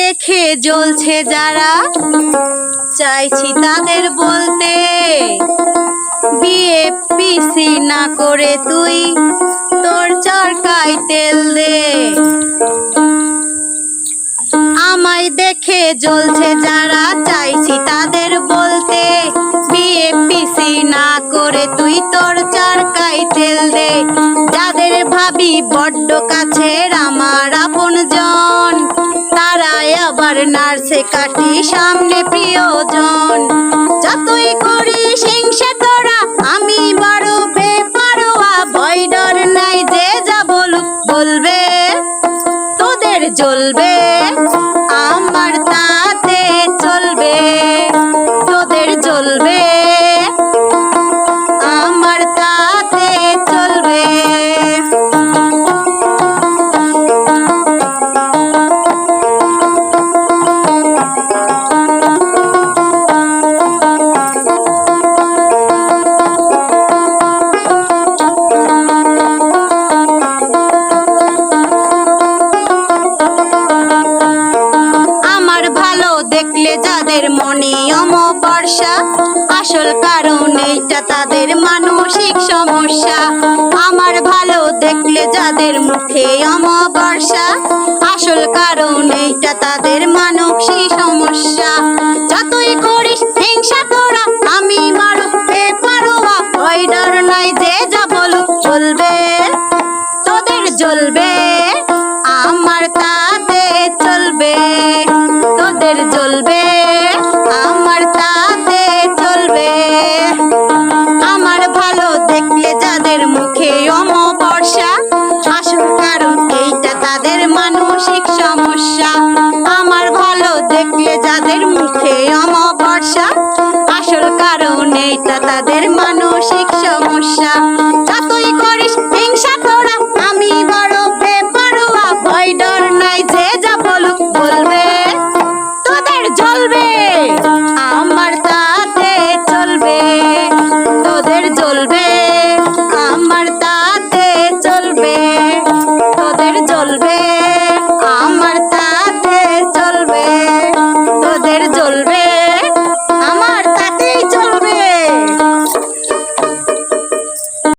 দেখে জ্বলছে যারা। চাইছি তাদের বলতে বিয়ে পিসি না করে তুই তোর চরকায় তেল দে। আমায় দেখে জ্বলছে যারা, চাইছি তাদের বলতে বিয়ে পিসি না করে তুই তোর চরকায় তেল দে। যাদের ভাবি বড্ড নার্সে কাটি সামনে প্রিয়জন। যতই করি হিংসে তোরা, আমি বড় বেপারোয়া, ভয় ডর নাই যে যা বলুক বলবে, তোদের জ্বলবে। আসল কারণ এইটা তাদের মানসিক সমস্যা। আমার ভালো দেখলে যাদের মুখে অমাবর্ষা আসল কারণ এইটা তাদের মানসিক সমস্যা। যতই করিস হিংসা করা, আমি মারতে এ পারো ভয় ডর নাই যে যা বলুক চলবে, তোদের জ্বলবে। এটা তাদের মানসিক সমস্যা।